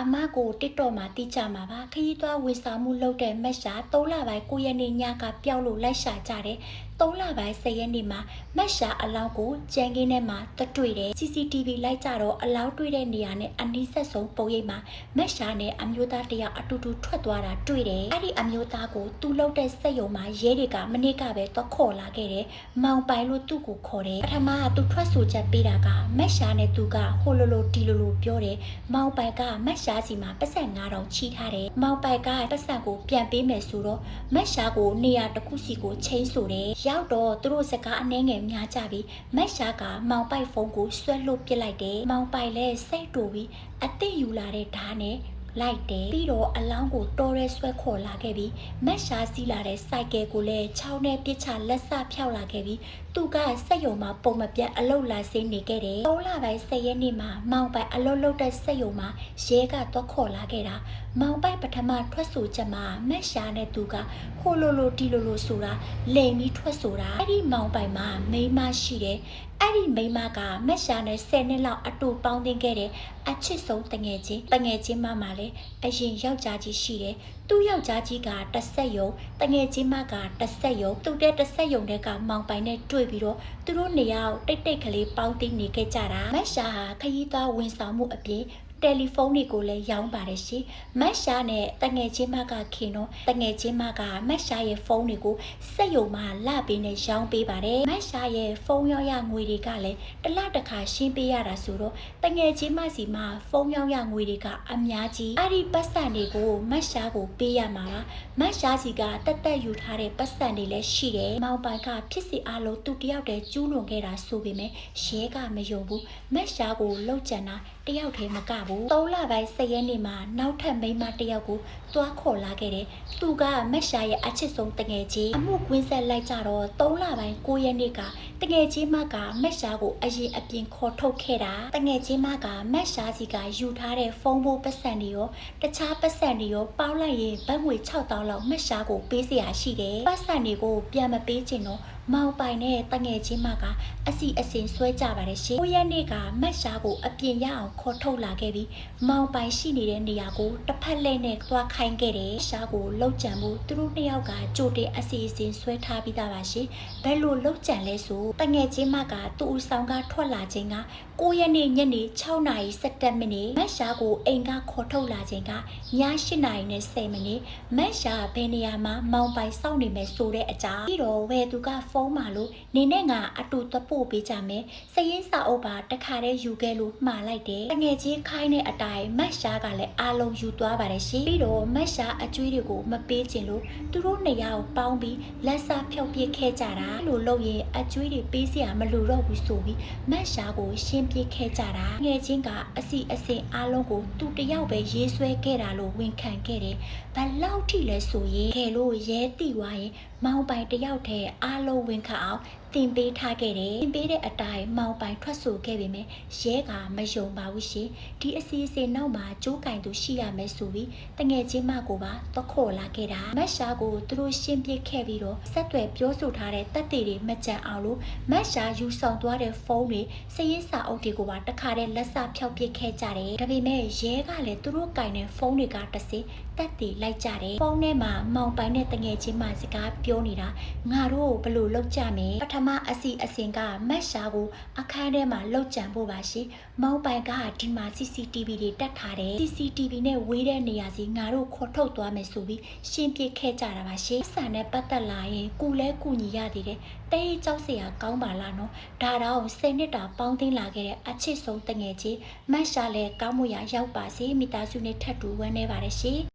အမကိုတစ်တော့မှာတိကျမှာပါခရီးသွားဝန်ဆောင်မှုလုပ်တဲ့မက်ရှာ3လပိုင်း9ရက်နေ့ညကပျောက်လို့လိုက်ရှာကြတယ် 3လပိုင်း10ရက်နေ့မှာမက်ရှာအလောင်းကိုကြံကင်းထဲမှာတတွေ့တယ် CCTV လိုက်ကြတော့အလောင်းတွေ့တဲ့နေရာနဲ့အနီးဆက်ဆုံးပုံရိပ်မှာမက်ရှာနဲ့အမျိုးသားတစ်ယောက်အတူတူထွက်သွားတာတွေ့တယ်အဲ့ဒီအမျိုးသားကိုသူ့လောက်တဲ့စက်ယုံမှာရဲတွေကမနစ်ကပဲတော့ခေါ်လာခဲ့တယ်မောင်ပိုင်လို့သူ့ကိုခေါ်တယ်ပထမကသူထွက်ဆိုချက်ပေးတာကမက်ရှာနဲ့သူကဟိုလိုလိုဒီလိုလိုပြောတယ်မောင်ပိုင်ကမက်ရှားစီမှာပတ်စံ9000ချီထားတယ်။မောင်ပိုင်ကပတ်စံကိုပြန်ပေးမယ်ဆိုတော့မက်ရှားကိုနေရာတစ်ခုစီကိုချိန်ဆိုတယ်။ရောက်တော့သူတို့စကားအနှဲငယ်များကြပြီးမက်ရှားကမောင်ပိုင်ဖုန်းကိုဆွဲလွတ်ပစ်လိုက်တယ်။မောင်ပိုင်လည်းစိတ်တူပြီးအသစ်ယူလာတဲ့ဓာတ်နဲ့ လိုက်တယ်ပြီးတော့အလောင်းကိုတော်ရဲဆွဲခေါ်လာခဲ့ပြီးမက်ရှားစီးလာတဲ့စိုက်ကယ်ကိုလည်းချောင်းနဲ့ပစ်ချလက်ဆဖြောက်လာခဲ့ပြီးသူကစက်ယုံမှာပုံမပြတ်အလုတ်လာစင်းနေခဲ့တယ်။၃လပိုင်း၁၀ရက်နေ့မှာမောင်ပိုင်အလုတ်လုတ်တဲ့စက်ယုံမှာရဲကတော့ခေါ်လာခဲ့တာ။မောင်ပိုင်ပထမထွက်ဆိုချက်မှာမက်ရှားနဲ့သူကဟိုလိုလိုဒီလိုလိုဆိုတာလိန်ပြီးထွက်ဆိုတာအဲ့ဒီမောင်ပိုင်မှာမိန်းမရှိတယ်။အဲ့ဒီမိန်းမကမက်ရှားနဲ့10နှစ်လောက်အတူပေါင်းတင်ခဲ့တဲ့အချစ်ဆုံးတငယ်ချင်းတငယ်ချင်းမမလည်းအရင်ယောက်ျားကြီးရှိတယ်။သူ့ယောက်ျားကြီးကတစ်ဆက်ယုံတငယ်ချင်းမကတစ်ဆက်ယုံသူ့တဲ့တစ်ဆက်ယုံတဲ့ကမောင်ပိုင်နဲ့တွေ့ပြီးတော့သူတို့နေရာကိုတိတ်တိတ်ကလေးပေါင်းတင်နေခဲ့ကြတာမက်ရှာဟာခရီးသွားဝန်ဆောင်မှုအပြင် တယ်လီဖုန်းတွေကိုလည်းရောင်းပါတယ်ရှင်မက်ရှာနဲ့တငယ်ချင်းမကခင်တော့တငယ်ချင်းမကမက်ရှာရဲ့ဖုန်းတွေကိုစက်ယုံမှာလပေးနဲ့ရောင်းပေးပါတယ်မက်ရှာရဲ့ဖုန်းရောင်းရငွေတွေကလည်းတစ်လတစ်ခါရှင်းပေးရတာဆိုတော့တငယ်ချင်းမစီမှာဖုန်းရောင်းရငွေတွေကအများကြီးအဲ့ဒီပတ်စံတွေကိုမက်ရှာကိုပေးရမှာပါမက်ရှာစီကတက်တက်ယူထားတဲ့ပတ်စံတွေလည်းရှိတယ်မောင်ပိုင်ကဖြစ်စီအလုံးသူတယောက်တည်းကျူးလွန်ခဲ့တာဆိုပေမဲ့ရဲကမယုံဘူးမက်ရှာကိုလှုပ်ကြံတာတယောက်တည်းမကဘူး၃လပိုင်း၁၀ရက်နေ့မှာနောက်ထပ်မိန်းမတစ်ယောက်ကိုသွားခေါ်လာခဲ့တယ်သူကမက်ရှာရဲ့အချစ်ဆုံးတငယ်ချင်းအမှုကွင်းဆက်လိုက်ကြတော့၃လပိုင်း၉ရက်နေ့ကတငယ်ချင်းမကမက်ရှာကိုအရင်အပြင်ခေါ်ထုတ်ခဲ့တာတငယ်ချင်းမကမက်ရှာစီကယူထားတဲ့ဖုန်းဘိုးပတ်စံတွေရောတခြားပတ်စံတွေရောပေါင်းလိုက်ရင်ဘတ်ငွေ6000လောက်မက်ရှာကိုပေးစရာရှိတယ်ပတ်စံတွေကိုပြန်မပေးချင်တော့ မောင်ပိုင်နဲ့တငယ်ချင်းမကအစီအစဉ်ဆွဲကြပါတယ်ရှင်။ကိုရက်နေ့ကမက်ရှာကိုအပြင်ရအောင်ခေါ်ထုတ်လာခဲ့ပြီးမောင်ပိုင်ရှိနေတဲ့နေရာကိုတစ် ဖက်လှည့်နဲ့သွားခိုင်းခဲ့တယ်။ရှာကိုလှုပ်ကြံမှုသူတို့နှစ်ယောက်ကကြိုတင်အစီအစဉ်ဆွဲထားပြီးသားပါရှင်။ဘယ်လိုလှုပ်ကြံလဲဆိုတငယ်ချင်းမကသူ့ဦးဆောင်ကထွက်လာခြင်းက9ရက်နေ့ညနေ6နာရီ17မိနစ်မက်ရှာကိုအိမ်ကခေါ်ထုတ်လာခြင်းကည8နာရီနဲ့10မိနစ်မက်ရှာဘယ်နေရာမှာမောင်ပိုင်စောင့်နေမယ်ဆိုတဲ့အကြောင်းပြီးတော့ဝယ်သူကဖုန်းမှာလို့နေနဲ့ငါအတူတပို့ပေးကြမယ်စရင်စာအုပ်ပါတခါတည်းယူခဲ့လို့မှားလိုက်တယ်တငယ်ချင်းခိုင်းတဲ့အတိုင်းမက်ရှာကလည်းအားလုံးယူသွားပါတယ်ရှင်ပြီးတော့မက်ရှာအကျွေးတွေကိုမပေးချင်လို့သူတို့နေရာကိုပေါင်းပြီးလက်စားဖြုတ်ပစ်ခဲ့ကြတာလို့လုပ်ရင်အကျွေးတွေပေးစရာမလိုတော့ဘူးဆိုပြီးမက်ရှာကိုရှင်းပြခဲ့ကြတာငယ်ချင်းကအစီအစဉ်အားလုံးကိုသူတယောက်ပဲရေးဆွဲခဲ့တာလို့ဝန်ခံခဲ့တယ်ဘလောက်ထိလဲဆိုရင်ခဲလို့ရဲတိသွားရင်မောင်ပိုင်တယောက်တည်းအားလုံးဝင်ခအောင်တင်ပေးထားခဲ့တယ်တင်ပေးတဲ့အတိုင်းမောင်ပိုင်ထွက်ဆိုခဲ့ပေမဲ့ရဲကမယုံပါဘူးရှင်ဒီအစီအစဉ်နောက်မှာကြိုးကင်သူရှိရမယ်ဆိုပြီးတငယ်ချင်းမကိုပါသခေါ်လာခဲ့တာမက်ရှာကိုသူတို့ရှင်းပြခဲ့ပြီးတော့ဆက်သွယ်ပြောဆိုထားတဲ့တက်တွေတွေမကြံအောင်လို့မက်ရှာယူဆောင်သွားတဲ့ဖုန်းတွေစရင်စာအုပ်တွေကိုပါတခါတည်းလက်စဖြောက်ပစ်ခဲ့ကြတယ်ဒါပေမဲ့ရဲကလည်းသူတို့ကင်တဲ့ဖုန်းတွေကတစ်စင်းတက်တွေလိုက်ကြတယ်ဖုန်းထဲမှာမောင်ပိုင်တဲ့တငယ်ချင်းမစကားပြောနေတာငါတို့ဘယ်လိုလုပ်ကြမလဲပထမအစီအစဉ်ကမက်ရှာကိုအခန်းထဲမှာလှုပ်ကြံဖို့ပါရှိမောင်ပိုင်ကဒီမှာ CCTV တွေတက်ထားတယ် CCTV နဲ့ဝေးတဲ့နေရာစီငါတို့ခေါ်ထုတ်သွားမယ်ဆိုပြီးရှင်းပြခဲ့ကြတာပါရှိဆန်နဲ့ပတ်သက်လာရင်ကုလဲကုညီရသေးတယ်တဲကြောက်စရာကောင်းပါလားနော်ဒါတော့10နှစ်တာပေါင်းသိမ်းလာခဲ့တဲ့အချစ်ဆုံးတငယ်ချင်းမက်ရှာလည်းကောင်းမှုရရောက်ပါစေမိသားစုနဲ့ထပ်တူဝမ်းနေပါတယ်ရှိ